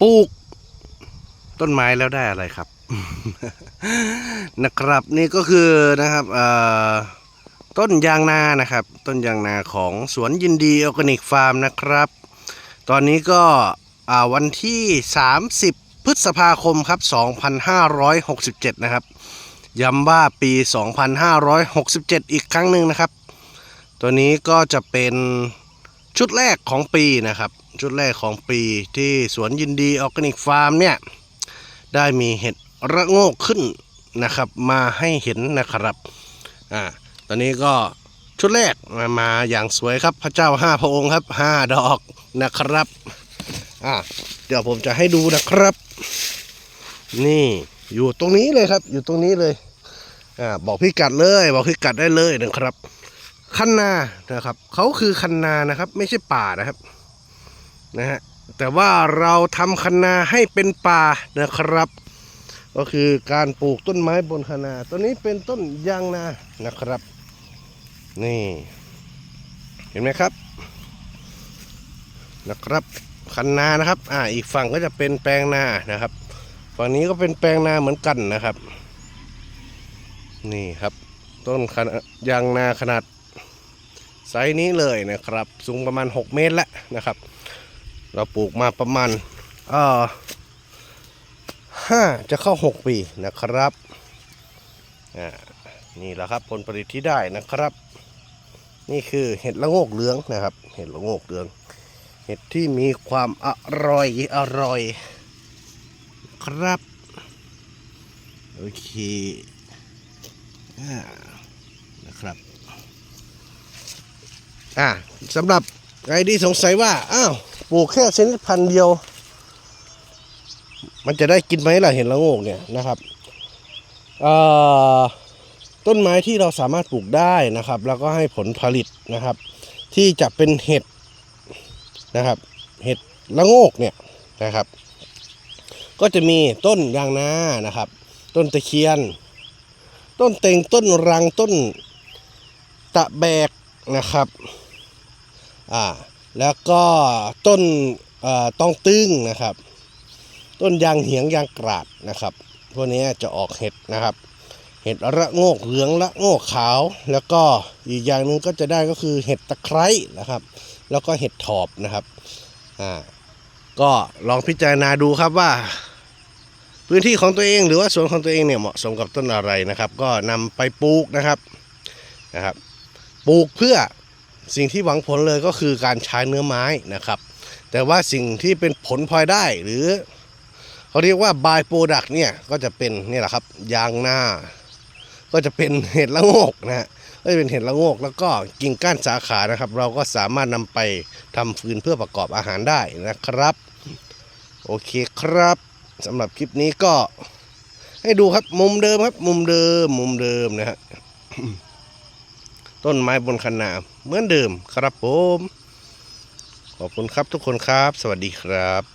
ปลูก ต้นไม้แล้วได้อะไรครับ นะครับนี่ก็คือนะครับเอ่อต้นยางนานะครับ ต้นยางนาของสวนยินดีออร์แกนิกฟาร์มนะครับ ตอนนี้ก็วันที่ 30 พฤษภาคมครับ 2567 นะครับย้ำว่าปี 2567 อีกครั้งหนึ่งนะครับ ตัวนี้ก็จะเป็น ชุดแรกของปีนะครับ ชุดแรกของปีที่สวนยินดีออร์แกนิกฟาร์มเนี่ย ได้มีเห็ดระโงกขึ้นนะครับ มาให้เห็นนะครับอ่าตอนนี้ก็ชุดแรกมามาอย่างสวยครับพระเจ้าห้าพระองค์ครับห้าดอกนะครับอ่าเดี๋ยวผมจะให้ดูนะครับ นี่อยู่ตรงนี้เลยครับ อยู่ตรงนี้เลยอ่าบอกพี่กัดเลย บอกพี่กัดได้เลยนะครับ คันนานะครับเขาคือคันนานะครับ ไม่ใช่ป่านะครับนะฮะแต่ว่าเราทำคันนาให้เป็นป่านะครับ ก็คือการปลูกต้นไม้บนคันนาต้นนี้เป็นต้นยางนานะครับ นี่ เห็นไหมครับนะครับคันนานะครับ อ่า อีกฝั่งก็จะเป็นแปลงนานะครับ ฝั่งนี้ก็เป็นแปลงนาเหมือนกันนะครับ นี่ครับ ต้นขนยางนาขนาด ไซส์นี้เลยนะครับ สูงประมาณ 6 เมตรแล้วนะครับ เราปลูกมาประมาณเอ่อห้าจะเข้า 6 ปีนะครับอ่านี่แหละครับผลผลิตที่ได้นะครับ นี่คือเห็ดละโงกเหลืองนะครับ เห็ดละโงกเหลือง เห็ดที่มีความอร่อยอร่อย ครับ โอเคอ่านะครับ อ่าสำหรับใครที่สงสัยว่า อ้าว ปลูกแค่ชนิดพันธุ์เดียว มันจะได้กินไหมล่ะเห็นละโงกเนี่ยนะครับต้นไม้ที่เราสามารถปลูกได้นะครับ แล้วก็ให้ผลผลิตนะครับ ที่จะเป็นเห็ดนะครับ เห็ดละโงกเนี่ยนะครับ ก็จะมีต้นยางนานะครับ ต้นตะเคียน ต้นเต็งต้นรังต้นตะแบกนะครับ อ่าแล้วก็ต้นต้องตึงนะครับ ต้นยางเหียงยางกราดนะครับพวกนี้จะออกเห็ดนะครับ เห็ดระโงกเหลืองละโงกขาว แล้วก็อีกอย่างหนึ่งก็จะได้ก็คือเห็ดตะไคร้นะครับ แล้วก็เห็ดถอบนะครับอ่าก็ลองพิจารณาดูครับว่า พื้นที่ของตัวเองหรือว่าสวนของตัวเองเนี่ยเหมาะสมกับต้นอะไรนะครับ ก็นำไปปลูกนะครับนะครับ ปลูกเพื่อ สิ่งที่หวังผลเลยก็คือการใช้เนื้อไม้นะครับ แต่ว่าสิ่งที่เป็นผลพลอยได้หรือเขาเรียกว่าบายโปรดักเนี่ยก็จะเป็นนี่แหละครับยางหน้า ก็จะเป็นเห็ดละโงกนะฮะก็จะเป็นเห็ดละโงก แล้วก็กิ่งก้านสาขานะครับ เราก็สามารถนำไปทำฟืนเพื่อประกอบอาหารได้นะครับ โอเคครับสำหรับคลิปนี้ก็ให้ดูครับมุมเดิมครับ มุมเดิมมุมเดิมนะฮะ ต้นไม้บนคันนาเหมือนเดิมครับผม ขอบคุณครับทุกคนครับ สวัสดีครับ